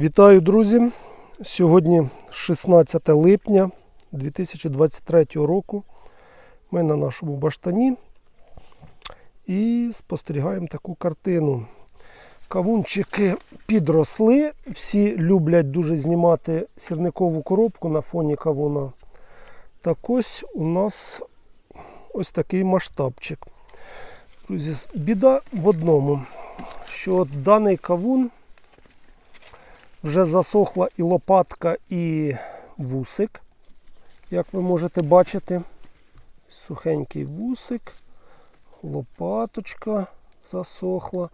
Вітаю, друзі! Сьогодні 16 липня 2023 року. Ми на нашому баштані і спостерігаємо таку картину. Кавунчики підросли. Всі люблять дуже знімати сірникову коробку на фоні кавуна. Так ось у нас ось такий масштабчик. Друзі, біда в одному, що даний кавун вже засохла і лопатка, і вусик, як ви можете бачити. Сухенький вусик, лопаточка засохла.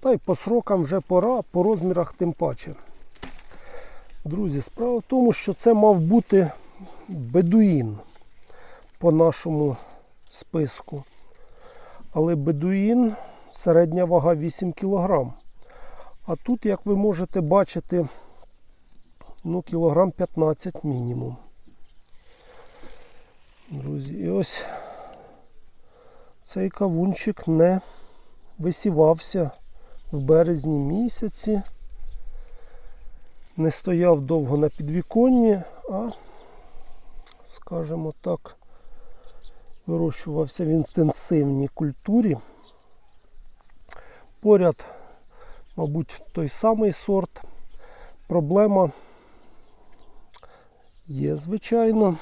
Та й по срокам вже пора, по розмірах тим паче. Друзі, справа в тому, що це мав бути бедуїн по нашому списку. Але бедуїн середня вага 8 кг. А тут, як ви можете бачити, ну, кілограм 15 мінімум. Друзі, і ось цей кавунчик не висівався в березні місяці. Не стояв довго на підвіконні, а, скажімо так, вирощувався в інтенсивній культурі. Поряд, мабуть, той самий сорт. Проблема є, звичайно,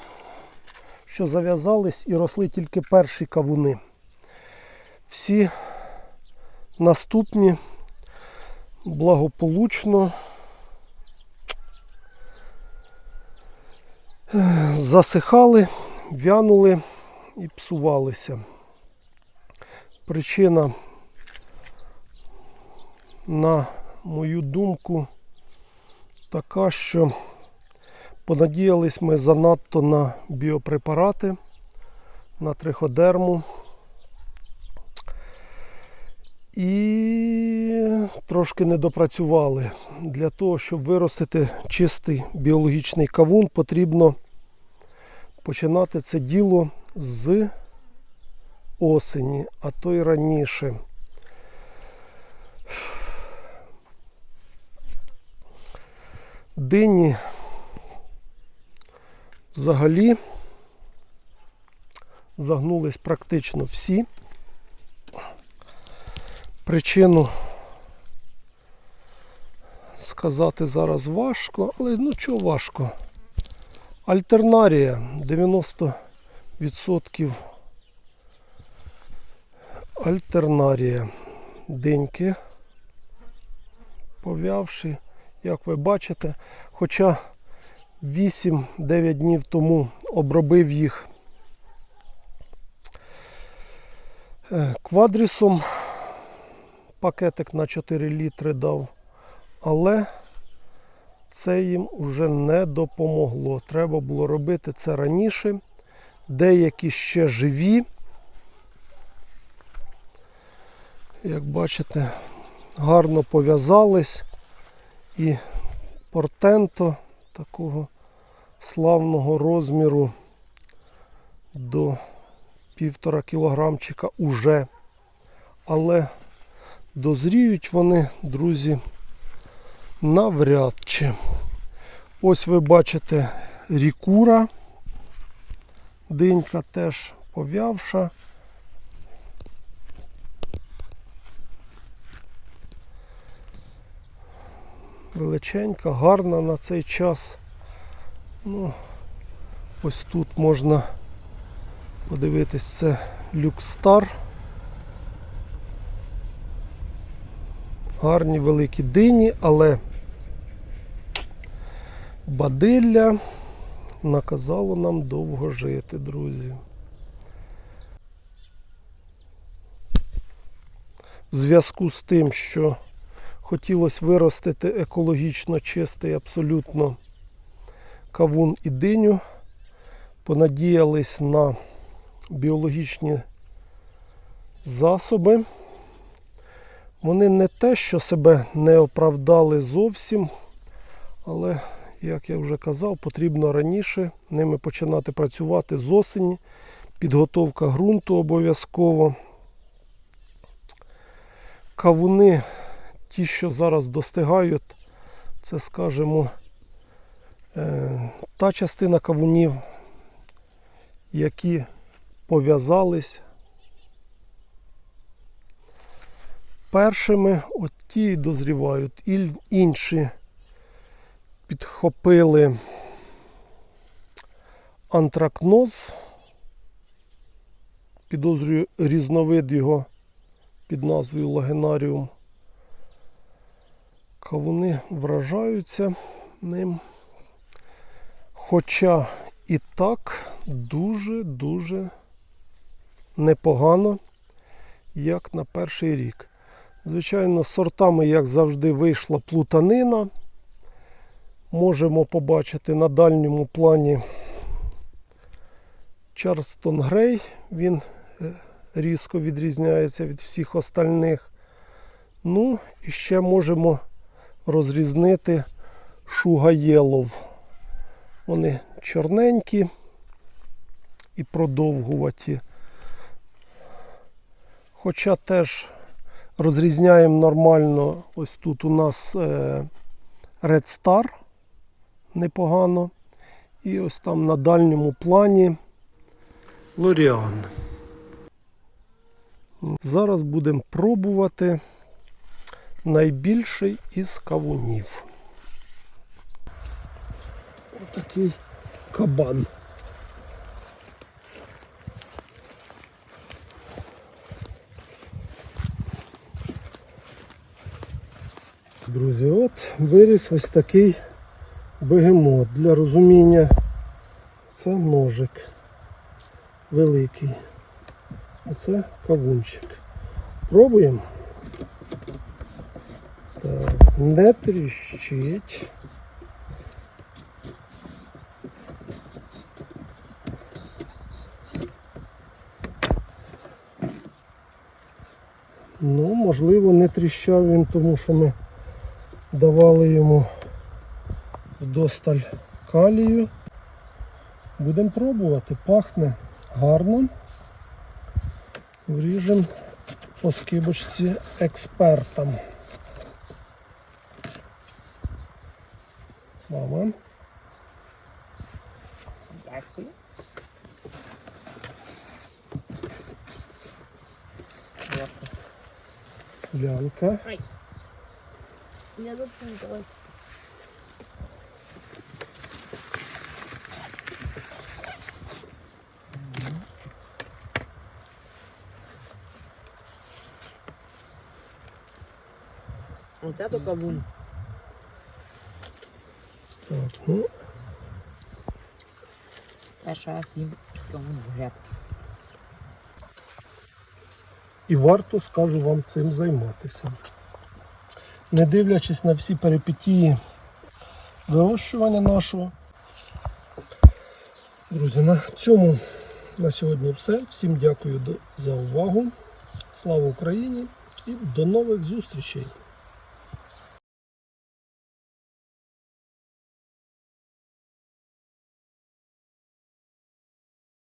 що зав'язались і росли тільки перші кавуни. Всі наступні благополучно засихали, вянули і псувалися. Причина, на мою думку, така, що понадіялись ми занадто на біопрепарати, на триходерму. І трошки не допрацювали. Для того, щоб виростити чистий біологічний кавун, потрібно починати це діло з осені, а то й раніше. Дині взагалі загнулись практично всі. Причину сказати зараз важко, але ну чого важко. Альтернарія 90% альтернарія. Деньки пов'явши, як ви бачите, хоча 8-9 днів тому обробив їх е, квадрісом пакетик на 4 літри дав, але це їм вже не допомогло. Треба було робити це раніше. Деякі ще живі. Як бачите, гарно пов'язались і портенто такого славного розміру до півтора кілограмчика уже. Але Дозріють вони, друзі, навряд чи. Ось ви бачите рікура. Динька теж пов'явша. Величенька, гарна на цей час. Ну, ось тут можна подивитись, це люкстар. Гарні великі дині, але бадилля наказало нам довго жити, друзі. В зв'язку з тим, що хотілося виростити екологічно чистий абсолютно кавун і диню, понадіялись на біологічні засоби. Вони не те, що себе не оправдали зовсім, але, як я вже казав, потрібно раніше ними починати працювати з осені. Підготовка ґрунту обов'язково. Кавуни, ті, що зараз достигають, Це, скажімо, е, та частина кавунів, які пов'язались першими, от ті й дозрівають. І інші підхопили антракноз. Підозрюю різновид його під назвою Лагенаріум. Кавуни вражаються ним. Хоча і так дуже-дуже непогано, як на перший рік. Звичайно, сортами, як завжди, вийшла плутанина. Можемо побачити на дальньому плані Чарстон Грей. Він е, різко відрізняється від всіх остальних. Ну, і ще можемо розрізнити Шугаєлов. Вони чорненькі і продовгуваті. Хоча теж розрізняємо нормально, ось тут у нас е, Red Star непогано. І ось там на дальньому плані Лоріан. Зараз будемо пробувати найбільший із кавунів. Отакий кабан. Друзі, от виріс ось такий бегемот. Для розуміння це ножик великий. А це кавунчик. Пробуємо. Не тріщить. Ну, можливо, не тріщав він, тому що ми давали йому вдосталь калію. Будемо пробувати. Пахне гарно. Вріжемо по скибочці експертам. Мама. Дякую. Лянка. Я допомогу, давай. Оце то кавун. Так, ну, Перший раз їм з грядки. і варто, скажу вам, цим займатися. Не дивлячись на всі перипетії вирощування нашого. Друзі, на цьому на сьогодні все. Всім дякую за увагу. Слава Україні і до нових зустрічей!